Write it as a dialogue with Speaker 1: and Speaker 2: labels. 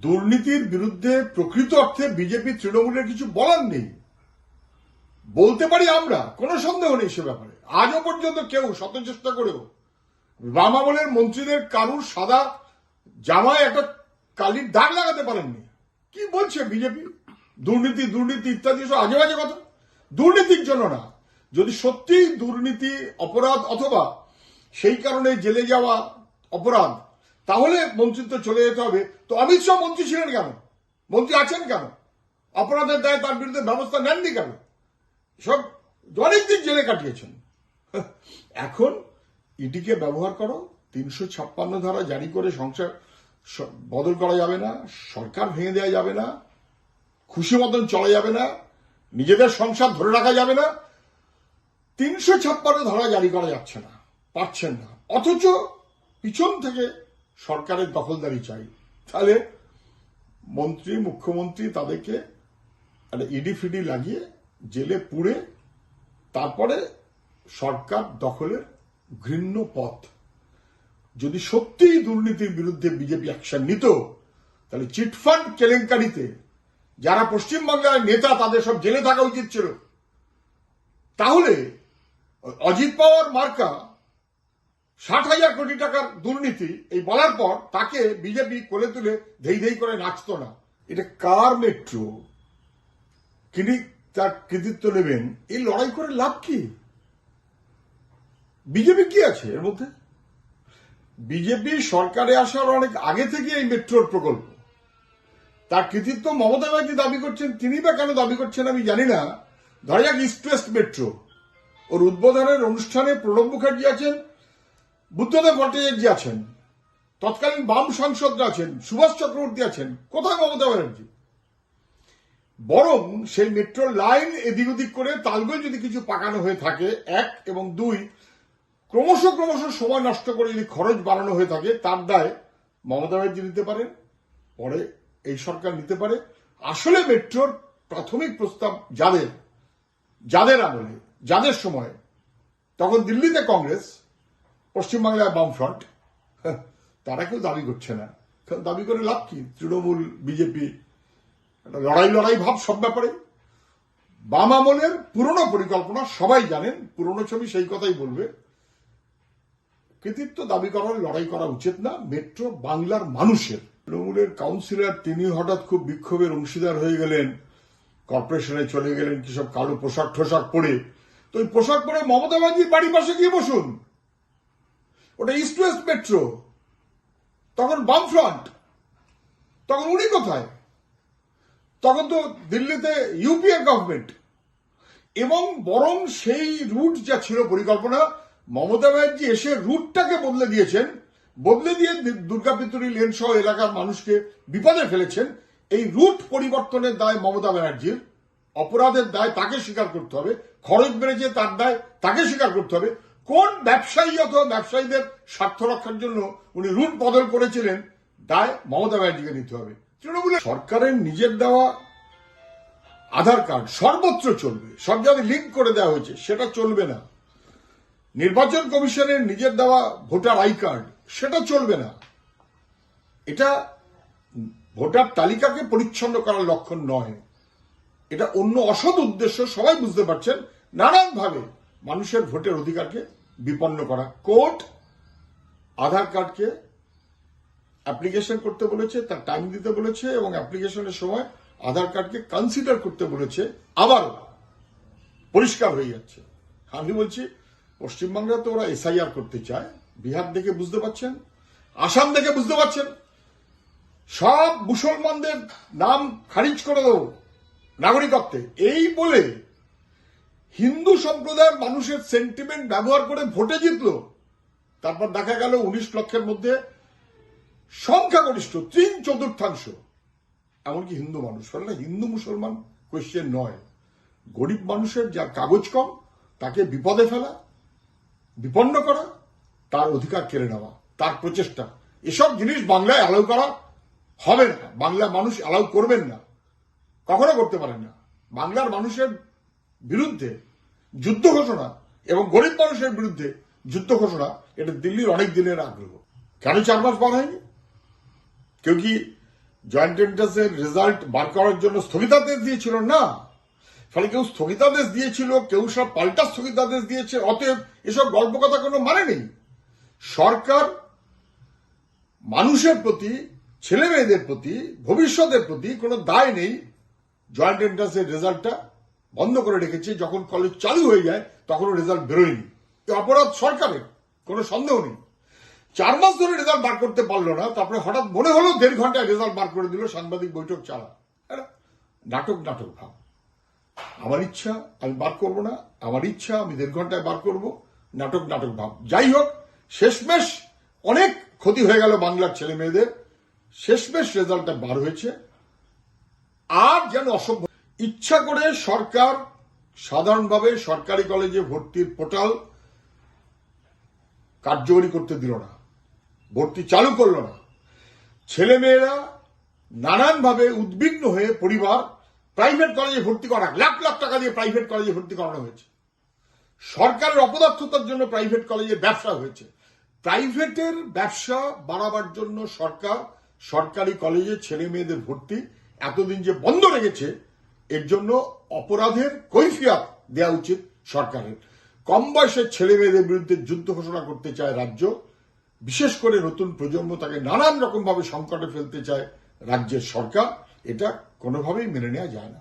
Speaker 1: দুর্নীতির বিরুদ্ধে প্রকৃত অর্থে বিজেপি, তৃণমূলের কিছু বলার নেই। বলতে পারি আমরা, কোনো সন্দেহ নেই সে ব্যাপারে। আজও পর্যন্ত কেউ শত চেষ্টা করেও বাম আমলের মন্ত্রীদের কারুর সাদা জামায় একটা কালির দাগ লাগাতে পারেননি। কি বলছে বিজেপি? দুর্নীতি দুর্নীতি ইত্যাদি সব আজে বাজে কথা। দুর্নীতির জন্য না। যদি সত্যিই দুর্নীতি, অপরাধ অথবা সেই কারণে জেলে যাওয়া অপরাধ তাহলে মন্ত্রিত্ব চলে যেতে হবে। তো অমিত শাহ মন্ত্রী ছিলেন কেন? মন্ত্রী আছেন কেন? অপরাধের দায়ে তার বিরুদ্ধে ব্যবস্থা নেননি কেন? সব অনেকদিন জেলে কাটিয়েছেন। এখন ইডিকে ব্যবহার করো, তিনশো ছাপ্পান্ন ধারা জারি করে সংসার বদল করা যাবে না, সরকার ভেঙে দেওয়া যাবে না, খুশি মতন চলা যাবে না, নিজেদের সংসার ধরে রাখা যাবে না, তিনশো ছাপ্পান্ন ধারা জারি করা যাচ্ছে না পারছেন না। অথচ পিছন থেকে সরকারের দখলদারি চাই। তাহলে মন্ত্রী, মুখ্যমন্ত্রী তাদেরকে একটা ইডি ফিডি লাগিয়ে জেলে পুড়ে তারপরে সরকার দখলের ঘৃণ্য পথ। যদি সত্যিই দুর্নীতির বিরুদ্ধে বিজেপি অ্যাকশন নিত, তাহলে চিটফান্ড কেলেঙ্কারিতে যারা পশ্চিমবাংলার নেতা, তাদের সব জেলে থাকা উচিত ছিল। তাহলে অজিত পাওয়ার মার্কা ষাট হাজার কোটি টাকার দুর্নীতি এই বলার পর তাকে বিজেপি কোলে তুলে ধেই ধেই করে নাচতো না। এটা কার মেট্রো তিনি তার কৃতিত্ব নেবেন এই লড়াই করে লাভ কি? বিজেপি কি আছে এর মধ্যে? বিজেপি সরকারে আসার অনেক আগে থেকে এই মেট্রোর প্রকল্প। তার কৃতিত্ব মমতা ব্যানার্জি দাবি করছেন, তিনি বা কেন দাবি করছেন আমি জানি না। ধরা যাক ইস্ট ওয়েস্ট মেট্রো। ওর উদ্বোধনের অনুষ্ঠানে প্রণব মুখার্জি আছেন বুদ্ধদেব ভট্টাচার্য আছেন, তৎকালীন বাম সাংসদরা আছেন, সুভাষ চক্রবর্তী আছেন, কোথায় মমতা ব্যানার্জি? বরং সেই মেট্রো লাইন এদিক ওদিক করে তালগোল যদি কিছু পাকানো হয়ে থাকে, এক এবং দুই, ক্রমশ ক্রমশ সময় নষ্ট করে যদি খরচ বাড়ানো হয়ে থাকে, তার দায় মমতা ব্যানার্জি নিতে পারেন, পরে এই সরকার নিতে পারে। আসলে মেট্রোর প্রাথমিক প্রস্তাব যাদের যাদের আমলে, যাদের সময়, তখন দিল্লিতে কংগ্রেস পশ্চিমবাংলায় বামফ্রন্ট। তারা কেউ দাবি করছে না। কারণ দাবি করে লাভ কি? তৃণমূল, বিজেপি লড়াই লড়াই ভাব সব ব্যাপারে। বাম আমলের পুরনো পরিকল্পনা, সবাই জানেন, পুরনো ছবি সেই কথাই বলবে। কৃতিত্ব দাবি করার, লড়াই করা উচিত না। মেট্রো বাংলার মানুষের। তৃণমূলের কাউন্সিলর তিনি হঠাৎ খুব বিক্ষোভের অংশীদার হয়ে গেলেন। কর্পোরেশনে চলে গেলেন কিসব কালো পোশাক ঠোশাক পরে। তো ওই পোশাক পরে মমতা বাড়ির পাশে গিয়ে বসুন। ওটা ইস্ট ওয়েস্ট মেট্রো তখন বাম ফ্রন্ট তখন উনি কোথায়? তখন তো দিল্লিতে ইউপিএ গভর্নমেন্ট এবং বরং সেই রুট যা ছিল পরিকল্পনা, মমতা ব্যানার্জি এসে রুটটাকে বদলে দিয়েছেন, বদলে দিয়ে দুর্গাপিতুরি লেন সহ এলাকার মানুষকে বিপদে ফেলেছেন, এই রুট পরিবর্তনের দায় মমতা ব্যানার্জির, অপরাধের দায় তাকে স্বীকার করতে হবে, খরচ বেড়েছে তার দায় তাকে স্বীকার করতে হবে কোন ব্যবসায়ী অথবা ব্যবসায়ীদের স্বার্থ রক্ষার জন্য উনি রুট বদল করেছিলেন, দায় মমতা ব্যানার্জিকে নিতে হবে। তৃণমূলের সরকারের নিজের দেওয়া আধার কার্ড সর্বত্র চলবে। সব জায়গায় লিঙ্ক করে দেওয়া হয়েছে, সেটা চলবে না। নির্বাচন কমিশনের নিজের দেওয়া ভোটার আই কার্ড, সেটা চলবে না। এটা ভোটার তালিকাকে পরিচ্ছন্ন করার লক্ষণ নয়। এটা অন্য অসৎ উদ্দেশ্য, সবাই বুঝতে পারছেন। নানানভাবে মানুষের ভোটের অধিকারকে বিপন্ন করা। কোর্ট আধার কার্ডকে অ্যাপ্লিকেশন করতে বলেছে, তার টাইম দিতে বলেছে এবং অ্যাপ্লিকেশনের সময় আধার কার্ডকে কনসিডার করতে বলেছে, আবার পরিষ্কার হয়ে যাচ্ছে। আমি বলছি, পশ্চিমবাংলা তো ওরা এসআইআর করতে চায়, বিহার দেখে বুঝতে পারছেন, আসাম দেখে বুঝতে পারছেন। সব মুসলমানদের নাম খারিজ করে দেবো নাগরিকত্বে। এই বলে হিন্দু সম্প্রদায়ের মানুষের সেন্টিমেন্ট ব্যবহার করে ভোটে জিতলো। তারপর দেখা গেল উনিশ লক্ষের মধ্যে সংখ্যাগরিষ্ঠ, তিন চতুর্থাংশ। এমনকি হিন্দু মানুষ ফলে হিন্দু মুসলমান কোয়েশ্চেন নয়। গরিব মানুষের যার কাগজ কম, তাকে বিপদে ফেলা, বিপন্ন করা, তার অধিকার কেড়ে নেওয়া, তার প্রচেষ্টা। এসব জিনিস বাংলায় অ্যালাউ করা হবে না। বাংলা মানুষ অ্যালাউ করবেন না। কখনো করতে পারেন না। বাংলার মানুষের বিরুদ্ধে যুদ্ধ ঘোষণা এবং গরিব মানুষের বিরুদ্ধে যুদ্ধ ঘোষণা, এটা দিল্লির অনেক দিনের আগ্রহ। কেন চার মাস বার হয়নি? কেউ কি জয়েন্ট এন্ট্রান্সের রেজাল্ট বার করার জন্য স্থগিতাদেশ দিয়েছিল? না। ফলে কেউ স্থগিতাদেশ দিয়েছিল, কেউ সব পাল্টা স্থগিতাদেশ দিয়েছে, অতএব এসব গল্প কথা কোনো মানে নেই। সরকার মানুষের প্রতি ছেলে মেয়েদের প্রতি, ভবিষ্যতের প্রতি কোনো দায় নেই জয়েন্ট এন্ট্রান্সের রেজাল্টটা বন্ধ করে রেখেছে, যখন কলেজ চালু হয়ে যায়, তখনও রেজাল্ট বেরোয়নি। এ অপরাধ সরকারের, কোনো সন্দেহ নেই। চার মাস ধরে রেজাল্ট বার করতে পারল না, তারপরে হঠাৎ মনে হলো দেড় ঘন্টায় রেজাল্ট বার করে দিল সাংবাদিক বৈঠক এটা নাটক নাটক ভাব। আমার ইচ্ছা, আমি বার করব না, আমার ইচ্ছা, আমি দেড় ঘন্টায় বার করব, নাটক নাটক ভাব। যাই হোক, শেষমেশ অনেক ক্ষতি হয়ে গেল বাংলার ছেলে মেয়েদের শেষমেশ রেজাল্টটা বার হয়েছে। আর যেন অসভ্য ইচ্ছা করে সরকার, সাধারণভাবে সরকারি কলেজে ভর্তির পোর্টাল কার্যকরী করতে দিল না, ভর্তি চালু করল না। ছেলেমেয়েরা নানানভাবে উদ্বিগ্ন হয়ে পরিবার প্রাইভেট কলেজে ভর্তি করা, লাখ লাখ টাকা দিয়ে প্রাইভেট কলেজে ভর্তি করানো হয়েছে। সরকারের অপদার্থতার জন্য প্রাইভেট কলেজে ব্যবসা হয়েছে। প্রাইভেটের ব্যবসা বাড়াবার জন্য সরকার, সরকারি কলেজে ছেলে মেয়েদের ভর্তি এতদিন যে বন্ধ রেখেছে এর জন্য অপরাধের কৈফিয়াত দেওয়া উচিত সরকারের। কম বয়সের ছেলে মেয়েদের বিরুদ্ধে যুদ্ধ ঘোষণা করতে চায় রাজ্য। বিশেষ করে নতুন প্রজন্ম তাকে নানান রকমভাবে সংকটে ফেলতে চায় রাজ্যের সরকার। এটা কোনোভাবেই মেনে নেওয়া যায় না।